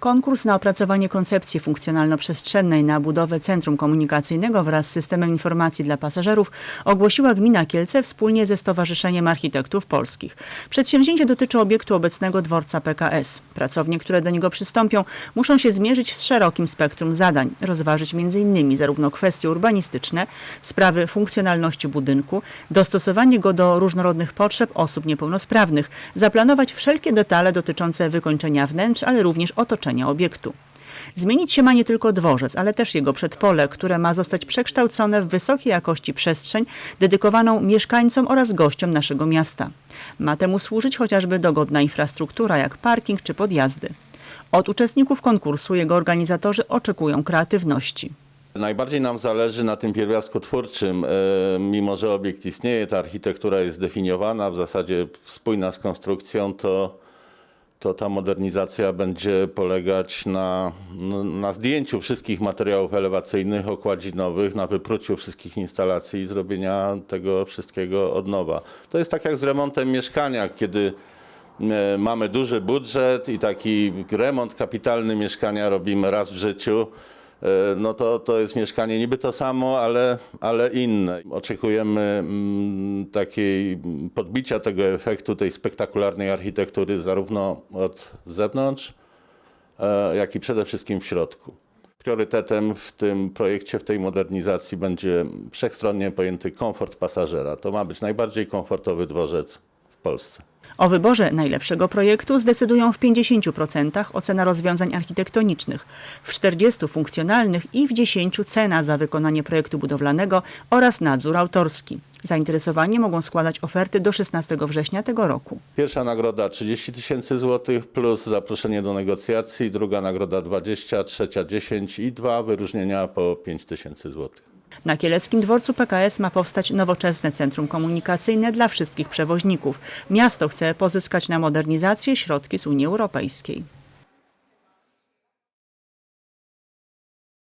Konkurs na opracowanie koncepcji funkcjonalno-przestrzennej na budowę centrum komunikacyjnego wraz z systemem informacji dla pasażerów ogłosiła gmina Kielce wspólnie ze Stowarzyszeniem Architektów Polskich. Przedsięwzięcie dotyczy obiektu obecnego dworca PKS. Pracownie, które do niego przystąpią, muszą się zmierzyć z szerokim spektrum zadań, rozważyć m.in. zarówno kwestie urbanistyczne, sprawy funkcjonalności budynku, dostosowanie go do różnorodnych potrzeb osób niepełnosprawnych, zaplanować wszelkie detale dotyczące wykończenia wnętrz, ale również otoczenia obiektu. Zmienić się ma nie tylko dworzec, ale też jego przedpole, które ma zostać przekształcone w wysokiej jakości przestrzeń dedykowaną mieszkańcom oraz gościom naszego miasta. Ma temu służyć chociażby dogodna infrastruktura, jak parking czy podjazdy. Od uczestników konkursu jego organizatorzy oczekują kreatywności. Najbardziej nam zależy na tym pierwiastku twórczym. E, Mimo, że obiekt istnieje, ta architektura jest zdefiniowana, w zasadzie spójna z konstrukcją, to, to ta modernizacja będzie polegać na, na zdjęciu wszystkich materiałów elewacyjnych, okładzinowych, na wypróciu wszystkich instalacji i zrobienia tego wszystkiego od nowa. To jest tak jak z remontem mieszkania, kiedy e, mamy duży budżet i taki remont kapitalny mieszkania robimy raz w życiu. E, No to, to jest mieszkanie niby to samo, ale, ale inne. Oczekujemy mm, takiej mm, podbicia tego efektu, tej spektakularnej architektury zarówno od zewnątrz, e, jak i przede wszystkim w środku. Priorytetem w tym projekcie, w tej modernizacji będzie wszechstronnie pojęty komfort pasażera. To ma być najbardziej komfortowy dworzec w Polsce. O wyborze najlepszego projektu zdecydują w 50% ocena rozwiązań architektonicznych, w 40% funkcjonalnych i w 10% cena za wykonanie projektu budowlanego oraz nadzór autorski. Zainteresowani mogą składać oferty do 16 września tego roku. Pierwsza nagroda 30 tysięcy złotych plus zaproszenie do negocjacji, druga nagroda 20, trzecia 10 i dwa wyróżnienia po 5 tysięcy złotych. Na Kieleckim Dworcu PKS ma powstać nowoczesne centrum komunikacyjne dla wszystkich przewoźników. Miasto chce pozyskać na modernizację środki z Unii Europejskiej.